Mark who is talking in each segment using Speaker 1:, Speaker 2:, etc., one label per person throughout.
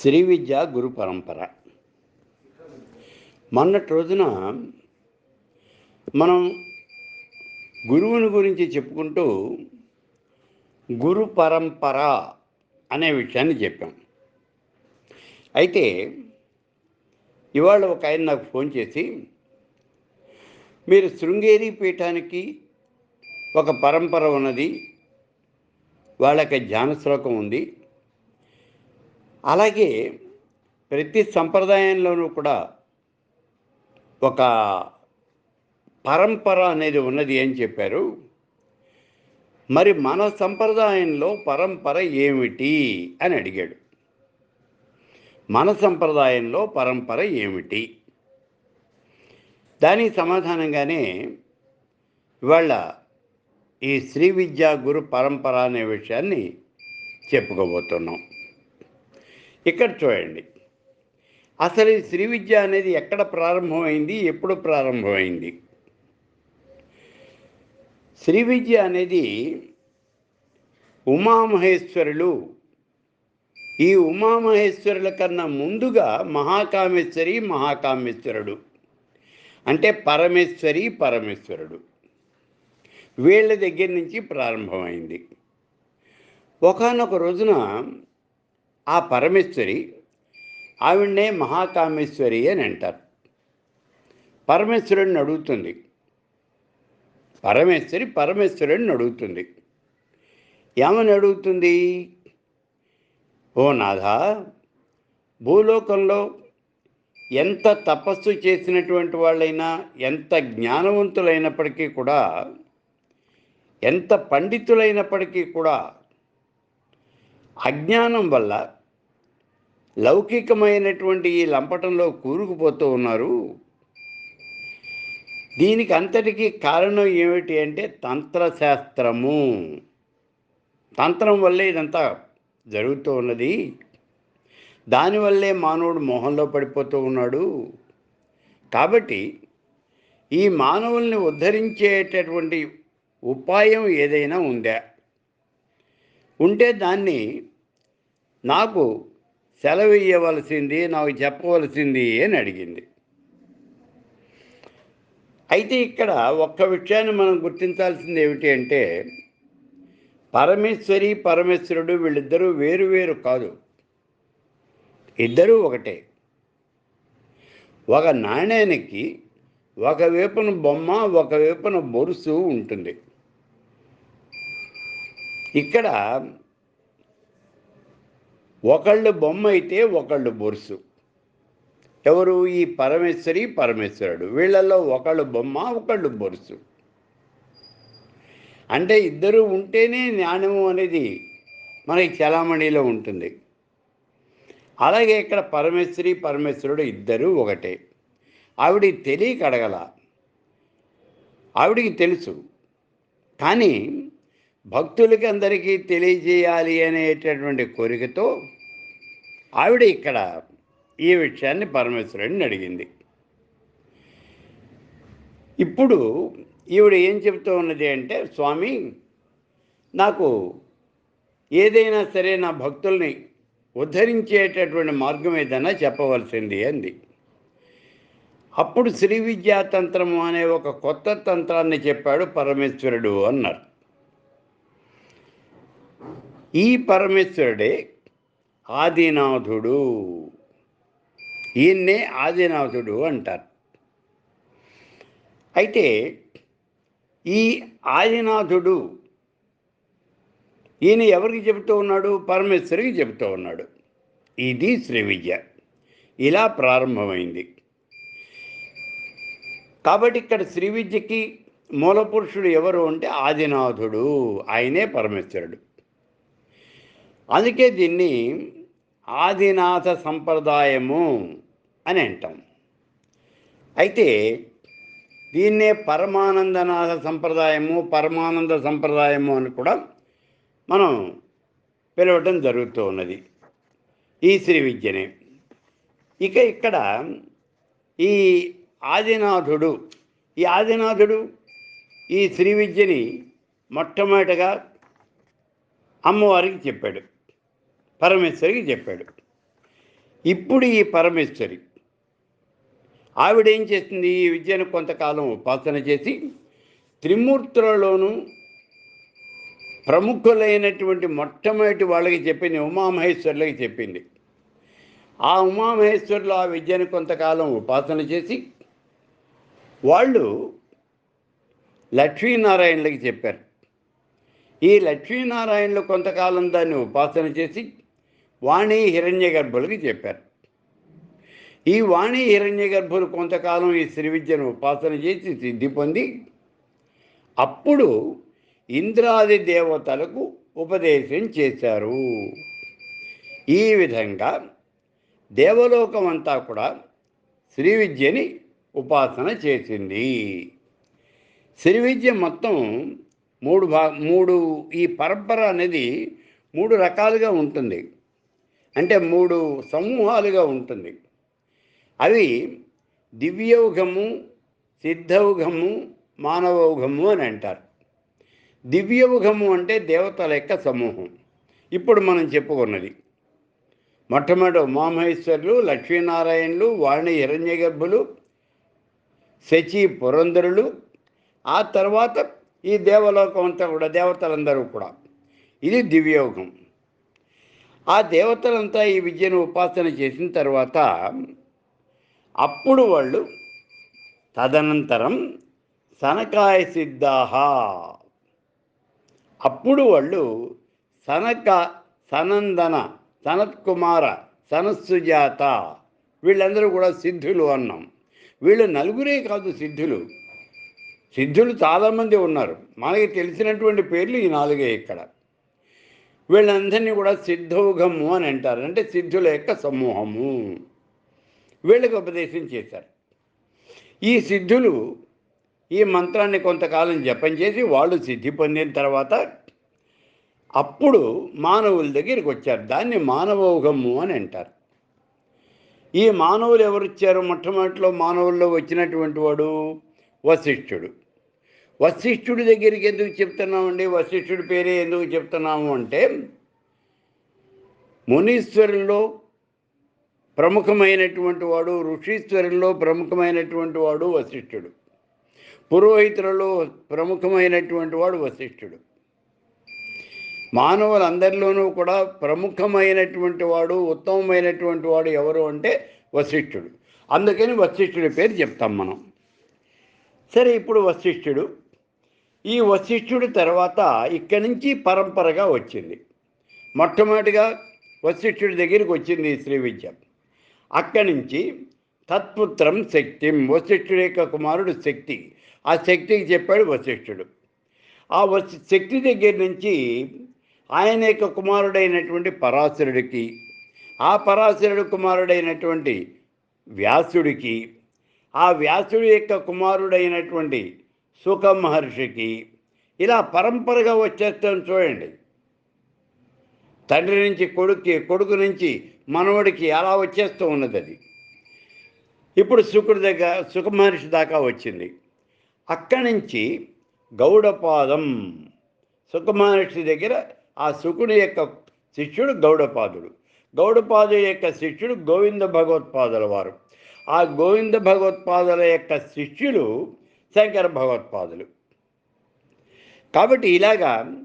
Speaker 1: శ్రీ విద్య గురు పరంపర. మొన్నటి రోజున మనం గురువుని గురించి చెప్పుకుంటూ గురు పరంపర అనే విషయాన్ని చెప్పాం. అయితే ఇవాళ ఒక ఆయన నాకు ఫోన్ చేసి మీరు శృంగేరి పీఠానికి ఒక పరంపర ఉన్నది వాళ్ళకి ధ్యాన శ్లోకం ఉంది అలాగే ప్రతి సంప్రదాయంలోనూ కూడా ఒక పరంపర అనేది ఉన్నది అని చెప్పారు. మరి మన సంప్రదాయంలో పరంపర ఏమిటి అని అడిగాడు. మన సంప్రదాయంలో పరంపర ఏమిటి? దానికి సమాధానంగానే ఇవాళ ఈ శ్రీ విద్యా గురు పరంపర అనే విషయాన్ని చెప్పుకోబోతున్నాం. ఇక్కడ చూడండి. అసలు ఈ శ్రీ విద్య అనేది ఎక్కడ ప్రారంభమైంది? ఎప్పుడు ప్రారంభమైంది? శ్రీ విద్య అనేది ఉమామహేశ్వరులు ఈ ఉమామహేశ్వరుల కన్నా ముందుగా మహాకామేశ్వరి మహాకామేశ్వరుడు. అంటే పరమేశ్వరి పరమేశ్వరుడు. వీళ్ళ దగ్గర నుంచి ప్రారంభమైంది. ఒకనొక రోజున ఆ పరమేశ్వరి ఆవిడనే మహాకామేశ్వరి అని అంటారు. పరమేశ్వరుడిని అడుగుతుంది. పరమేశ్వరి పరమేశ్వరుడిని అడుగుతుంది. ఏమని అడుగుతుంది? ఓ నాథ భూలోకంలో ఎంత తపస్సు చేసినటువంటి వాళ్ళైనా ఎంత జ్ఞానవంతులైనప్పటికీ కూడా ఎంత పండితులైనప్పటికీ కూడా అజ్ఞానం వల్ల లౌకికమైనటువంటి ఈ లంపటంలో కూరుకుపోతూ ఉన్నారు. దీనికి అంతటికీ కారణం ఏమిటి అంటే తంత్రశాస్త్రము. తంత్రం వల్లే ఇదంతా జరుగుతూ ఉన్నది. దానివల్లే మానవుడు మోహంలో పడిపోతూ ఉన్నాడు. కాబట్టి ఈ మానవుల్ని ఉద్ధరించేటటువంటి ఉపాయం ఏదైనా ఉందా? ఉంటే దాన్ని నాకు సెలవు ఇవ్వవలసింది నాకు చెప్పవలసింది అని అడిగింది. అయితే ఇక్కడ ఒక్క విషయాన్ని మనం గుర్తించాల్సింది ఏమిటి అంటే పరమేశ్వరి పరమేశ్వరుడు వీళ్ళిద్దరూ వేరు వేరు కాదు. ఇద్దరూ ఒకటే. ఒక నాణ్యానికి ఒక వైపున బొమ్మ ఒక వైపున బొరుసు ఉంటుంది. ఇక్కడ ఒకళ్ళు బొమ్మ అయితే ఒకళ్ళు బొరుసు. ఎవరు? ఈ పరమేశ్వరి పరమేశ్వరుడు. వీళ్ళల్లో ఒకళ్ళు బొమ్మ ఒకళ్ళు బొరుసు. అంటే ఇద్దరు ఉంటేనే జ్ఞానము అనేది మనకి చలామణిలో ఉంటుంది. అలాగే ఇక్కడ పరమేశ్వరి పరమేశ్వరుడు ఇద్దరు ఒకటే. ఆవిడ తెలియక అడగల. ఆవిడికి తెలుసు. కానీ భక్తులకి అందరికీ తెలియజేయాలి అనేటటువంటి కోరికతో ఆవిడ ఇక్కడ ఈ విషయాన్ని పరమేశ్వరుడిని అడిగింది. ఇప్పుడు ఈవిడ ఏం చెబుతూ ఉన్నది అంటే స్వామి నాకు ఏదైనా సరే నా భక్తుల్ని ఉద్ధరించేటటువంటి మార్గం ఏదైనా చెప్పవలసింది అంది. అప్పుడు శ్రీ విద్యాతంత్రము అనే ఒక కొత్త తంత్రాన్ని చెప్పాడు పరమేశ్వరుడు అన్నారు. ఈ పరమేశ్వరుడే ఆదినాథుడు. ఈయన్నే ఆదినాథుడు అంటారు. అయితే ఈ ఆదినాథుడు ఈయన ఎవరికి చెబుతూ ఉన్నాడు? పరమేశ్వరికి చెబుతూ ఉన్నాడు. ఇది శ్రీ విద్య. ఇలా ప్రారంభమైంది. కాబట్టి ఇక్కడ శ్రీ విద్యకి మూలపురుషుడు ఎవరు అంటే ఆదినాథుడు. ఆయనే పరమేశ్వరుడు. అందుకే దీన్ని ఆదినాథ సంప్రదాయము అని అంటాం. అయితే దీన్నే పరమానందనాథ సంప్రదాయము పరమానంద సంప్రదాయము అని కూడా మనం పిలవటం జరుగుతూ ఉన్నది ఈ శ్రీ విద్యనే. ఇక ఇక్కడ ఈ ఆదినాథుడు ఈ ఆదినాథుడు ఈ శ్రీ విద్యని మొట్టమొదటగా అమ్మవారికి చెప్పాడు. పరమేశ్వరికి చెప్పాడు. ఇప్పుడు ఈ పరమేశ్వరి ఆవిడ ఏం చేస్తుంది? ఈ విద్యను కొంతకాలం ఉపాసన చేసి త్రిమూర్తులలోనూ ప్రముఖులైనటువంటి మొట్టమొదటి వాళ్ళకి చెప్పింది ఉమామహేశ్వరులకి చెప్పింది. ఆ ఉమామహేశ్వరులు ఆ విద్యను కొంతకాలం ఉపాసన చేసి వాళ్ళు లక్ష్మీనారాయణులకి చెప్పారు. ఈ లక్ష్మీనారాయణులు కొంతకాలం దాన్ని ఉపాసన చేసి వాణి హిరణ్య గర్భులకి చెప్పారు. ఈ వాణి హిరణ్య గర్భులు కొంతకాలం ఈ శ్రీ విద్యను ఉపాసన చేసి సిద్ధి పొంది అప్పుడు ఇంద్రాది దేవతలకు ఉపదేశం చేశారు. ఈ విధంగా దేవలోకం అంతా కూడా శ్రీ విద్యని ఉపాసన చేసింది. శ్రీ విద్య మొత్తం మూడు భా మూడు ఈ పరంపర అనేది మూడు రకాలుగా ఉంటుంది. అంటే మూడు సమూహాలుగా ఉంటుంది. అవి దివ్యౌఘము సిద్ధౌఘము మానవౌఘము అని అంటారు. దివ్యౌఘము అంటే దేవతల యొక్క సమూహం. ఇప్పుడు మనం చెప్పుకున్నది. మొట్టమొదటి ఉమామహేశ్వరులు లక్ష్మీనారాయణులు వాణి హిరణ్య గర్భులు శచి పురంధరులు ఆ తర్వాత ఈ దేవలోకం అంతా కూడా దేవతలందరూ కూడా. ఇది దివ్యయోగం ఆ దేవతలంతా ఈ విద్యను ఉపాసన చేసిన తర్వాత అప్పుడు వాళ్ళు తదనంతరం సనకాయ సిద్ధాహ. అప్పుడు వాళ్ళు సనక సనందన సనత్కుమార సనస్సుజాత వీళ్ళందరూ కూడా సిద్ధులు అన్నాం. వీళ్ళు నలుగురే కాదు సిద్ధులు. సిద్ధులు చాలామంది ఉన్నారు. మనకి తెలిసినటువంటి పేర్లు ఈ నాలుగే ఇక్కడ. వీళ్ళందరినీ కూడా సిద్ధౌఘము అని అంటారు. అంటే సిద్ధుల యొక్క సమూహము. వీళ్ళకి ఉపదేశం చేశారు. ఈ సిద్ధులు ఈ మంత్రాన్ని కొంతకాలం జపం చేసి వాళ్ళు సిద్ధి పొందిన తర్వాత అప్పుడు మానవుల దగ్గరికి వచ్చారు. దాన్ని మానవౌఘము అని అంటారు. ఈ మానవులు ఎవరు వచ్చారు మొట్టమొదటిలో మానవుల్లో వచ్చినటువంటి వాడు వశిష్ఠుడు. వశిష్ఠుడి దగ్గరికి ఎందుకు చెప్తున్నామండి? వశిష్ఠుడి పేరే ఎందుకు చెప్తున్నాము అంటే మునీశ్వరుల్లో ప్రముఖమైనటువంటి వాడు ఋషీశ్వరుల్లో ప్రముఖమైనటువంటి వాడు వశిష్ఠుడు. పురోహితులలో ప్రముఖమైనటువంటి వాడు వశిష్ఠుడు. మానవులందరిలోనూ కూడా ప్రముఖమైనటువంటి వాడు ఉత్తమమైనటువంటి వాడు ఎవరు అంటే వశిష్ఠుడు. అందుకని వశిష్ఠుడి పేరు చెప్తాం మనం. సరే ఇప్పుడు వశిష్ఠుడు ఈ వశిష్ఠుడి తర్వాత ఇక్కడి నుంచి పరంపరగా వచ్చింది. మొట్టమొదటిగా వశిష్ఠుడి దగ్గరికి వచ్చింది ఈ శ్రీ విద్య. అక్కడి నుంచి తత్పుత్రం శక్తి వశిష్ఠుడి యొక్క కుమారుడు శక్తి ఆ శక్తికి చెప్పాడు వశిష్ఠుడు. ఆ వశి శక్తి దగ్గర నుంచి ఆయన యొక్క కుమారుడైనటువంటి పరాశరుడికి ఆ పరాశరుడు కుమారుడైనటువంటి వ్యాసుడికి ఆ వ్యాసుడి యొక్క కుమారుడైనటువంటి సుఖ మహర్షికి. ఇలా పరంపరగా వచ్చేస్తాం చూడండి. తండ్రి నుంచి కొడుక్కి కొడుకు నుంచి మనవడికి అలా వచ్చేస్తూ ఉన్నది అది ఇప్పుడు శుకుడి దగ్గర సుఖ మహర్షి దాకా వచ్చింది. అక్కడి నుంచి గౌడపాదం. సుఖ మహర్షి దగ్గర ఆ శుకుడి యొక్క శిష్యుడు గౌడపాదుడు. గౌడపాదు యొక్క శిష్యుడు గోవింద భగవత్పాదుల వారు. ఆ గోవింద భగవత్పాదుల యొక్క శిష్యులు శంకర భగవత్పాదులు. కాబట్టి ఇలాగా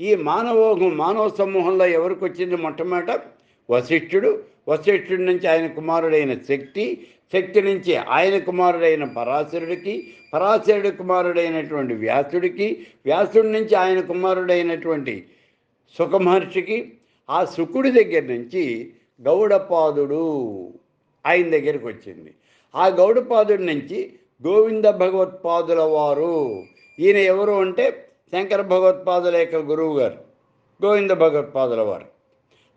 Speaker 1: ఈ మానవోహం మానవ సమూహంలో ఎవరికి వచ్చింది మొట్టమొదట? వశిష్ఠుడు. వశిష్ఠుడి నుంచి ఆయన కుమారుడైన శక్తి. శక్తి నుంచి ఆయన కుమారుడైన పరాశరుడికి. పరాశరుడి కుమారుడైనటువంటి వ్యాసుడికి. వ్యాసుడి నుంచి ఆయన కుమారుడైనటువంటి సుఖమహర్షికి. ఆ శుకుడి దగ్గర నుంచి గౌడపాదుడు ఆయన దగ్గరికి వచ్చింది. ఆ గౌడపాదుడి నుంచి గోవింద భగవత్పాదుల వారు. ఈయన ఎవరు అంటే శంకర భగవత్పాదుల యొక్క గురువు గారు గోవింద భగవత్పాదుల వారు.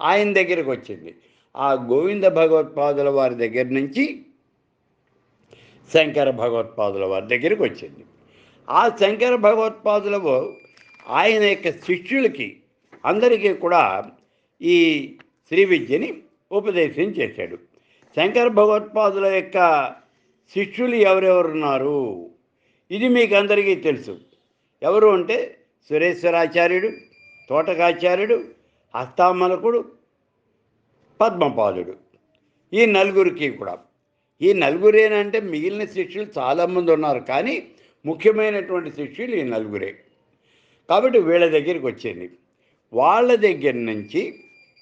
Speaker 1: ఆయన దగ్గరికి వచ్చింది. ఆ గోవింద భగవత్పాదుల వారి దగ్గర నుంచి శంకర భగవత్పాదుల వారి దగ్గరికి వచ్చింది. ఆ శంకర భగవత్పాదుల ఆయన యొక్క శిష్యులకి అందరికీ కూడా ఈ శ్రీ విద్యని ఉపదేశం చేశాడు. శంకర భగవత్పాదుల యొక్క శిష్యులు ఎవరెవరున్నారు ఇది మీకు అందరికీ తెలుసు. ఎవరు అంటే సురేశ్వరాచార్యుడు తోటకాచార్యుడు హస్తామలకుడు పద్మపాదుడు. ఈ నలుగురికి కూడా. ఈ నలుగురేనంటే మిగిలిన శిష్యులు చాలామంది ఉన్నారు. కానీ ముఖ్యమైనటువంటి శిష్యులు ఈ నలుగురే. కాబట్టి వీళ్ళ దగ్గరికి వచ్చింది వాళ్ళ దగ్గర నుంచి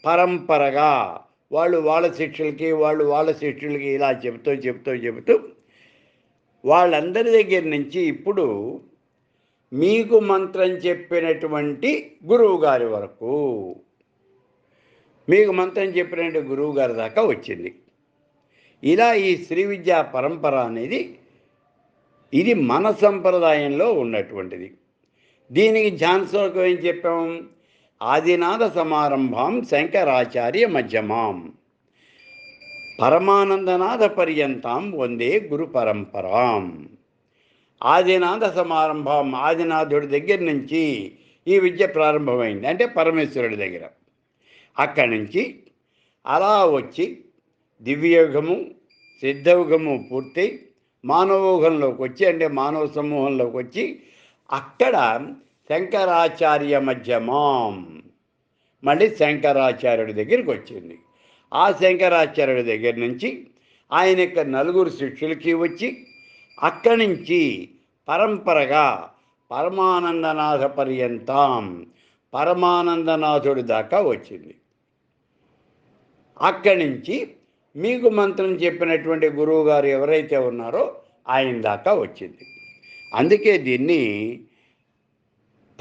Speaker 1: పరంపరగా వాళ్ళు వాళ్ళ శిష్యులకి వాళ్ళు వాళ్ళ శిష్యులకి ఇలా చెబుతూ చెబుతూ చెబుతూ వాళ్ళందరి దగ్గర నుంచి ఇప్పుడు మీకు మంత్రం చెప్పినటువంటి గురువు గారి వరకు మీకు మంత్రం చెప్పినటువంటి గురువు గారి దాకా వచ్చింది. ఇలా ఈ శ్రీ విద్యా పరంపర అనేది ఇది మన సంప్రదాయంలో ఉన్నటువంటిది. దీనికి ఝాన్సోకం ఏం చెప్పాం? ఆదినాథ సమారంభం శంకరాచార్య మధ్యమాం. పరమానందనాథ పర్యంతం వందే గురు పరంపరాం. ఆదినాథ సమారంభం ఆదినాథుడి దగ్గర నుంచి ఈ విద్య ప్రారంభమైంది. అంటే పరమేశ్వరుడి దగ్గర. అక్కడి నుంచి అలా వచ్చి దివ్యయుగము సిద్ధయుగము పూర్తి మానవోగంలోకి వచ్చి అంటే మానవ సమూహంలోకి వచ్చి అక్కడ శంకరాచార్య మధ్యమాం మళ్ళీ శంకరాచార్యుడి దగ్గరికి వచ్చింది. ఆ శంకరాచార్యుడి దగ్గర నుంచి ఆయన యొక్క నలుగురు శిష్యులకి వచ్చి అక్కడి నుంచి పరంపరగా పరమానందనాథ పర్యంతం పరమానందనాథుడి దాకా వచ్చింది. అక్కడి నుంచి మీకు మంత్రం చెప్పినటువంటి గురువు గారు ఎవరైతే ఉన్నారో ఆయన దాకా వచ్చింది. అందుకే దీన్ని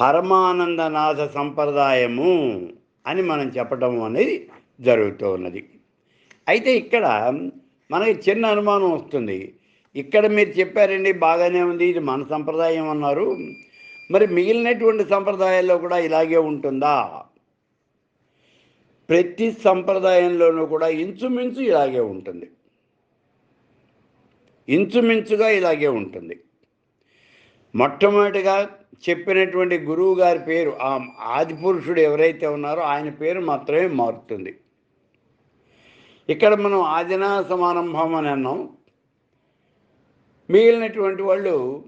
Speaker 1: పరమానందనాథ సంప్రదాయము అని మనం చెప్పడం అనేది జరుగుతూ ఉన్నది. అయితే ఇక్కడ మనకి చిన్న అనుమానం వస్తుంది. ఇక్కడ మీరు చెప్పారండి బాగానే ఉంది ఇది మన సంప్రదాయం అన్నారు. మరి మిగిలినటువంటి సంప్రదాయాల్లో కూడా ఇలాగే ఉంటుందా? ప్రతి సంప్రదాయంలోనూ కూడా ఇంచుమించు ఇలాగే ఉంటుంది. ఇంచుమించుగా ఇలాగే ఉంటుంది. మొట్టమొదటిగా చెప్పినటువంటి గురువు గారి పేరు ఆ ఆది పురుషుడు ఎవరైతే ఉన్నారో ఆయన పేరు మాత్రమే మారుతుంది. ఇక్కడ మనం ఆదినా సమారంభం అని అన్నాం. మిగిలినటువంటి వాళ్ళు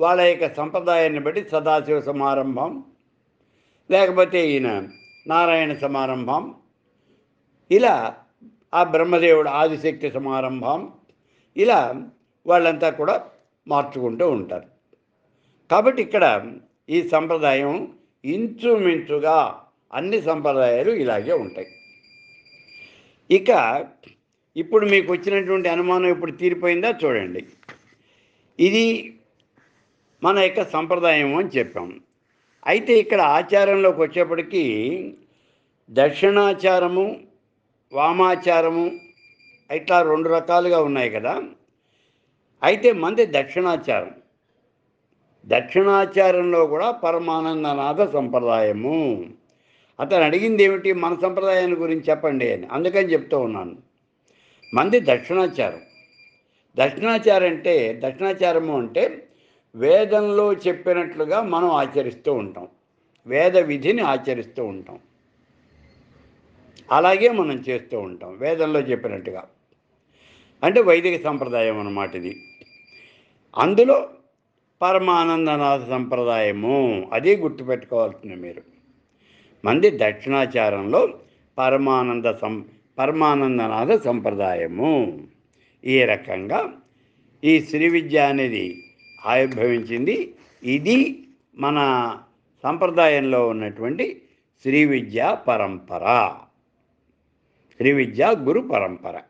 Speaker 1: వాళ్ళ యొక్క సంప్రదాయాన్ని బట్టి సదాశివ సమారంభం లేకపోతే ఈయన నారాయణ సమారంభం ఇలా ఆ బ్రహ్మదేవుడు ఆదిశక్తి సమారంభం ఇలా వాళ్ళంతా కూడా మార్చుకుంటూ ఉంటారు. కాబట్టి ఇక్కడ ఈ సంప్రదాయం ఇంచుమించుగా అన్ని సంప్రదాయాలు ఇలాగే ఉంటాయి. ఇక ఇప్పుడు మీకు వచ్చినటువంటి అనుమానం ఇప్పుడు తీరిపోయిందా చూడండి. ఇది మన యొక్క సంప్రదాయం అని చెప్పాం. అయితే ఇక్కడ ఆచారంలోకి వచ్చేప్పటికీ దక్షిణాచారము వామాచారము ఇట్లా రెండు రకాలుగా ఉన్నాయి కదా. అయితే మంది దక్షిణాచారం. దక్షిణాచారంలో కూడా పరమానందనాథ సంప్రదాయము. అతను అడిగింది ఏమిటి మన సంప్రదాయాన్ని గురించి చెప్పండి అని. అందుకని చెప్తూ ఉన్నాను. మంది దక్షిణాచారం. దక్షిణాచారం అంటే దక్షిణాచారము అంటే వేదంలో చెప్పినట్లుగా మనం ఆచరిస్తూ ఉంటాం. వేద విధిని ఆచరిస్తూ ఉంటాం. అలాగే మనం చేస్తూ ఉంటాం వేదంలో చెప్పినట్టుగా. అంటే వైదిక సంప్రదాయం అన్నమాట ఇది. అందులో పరమానందనాథ సంప్రదాయము అదే గుర్తుపెట్టుకోవాల్సింది మీరు. మంది దక్షిణాచారంలో పరమానంద సం పరమానందనాథ సంప్రదాయము. ఈ రకంగా ఈ శ్రీ విద్య అనేది ఆవిర్భవించింది. ఇది మన సంప్రదాయంలో ఉన్నటువంటి శ్రీ విద్యా పరంపర. శ్రీ విద్యా గురు పరంపర.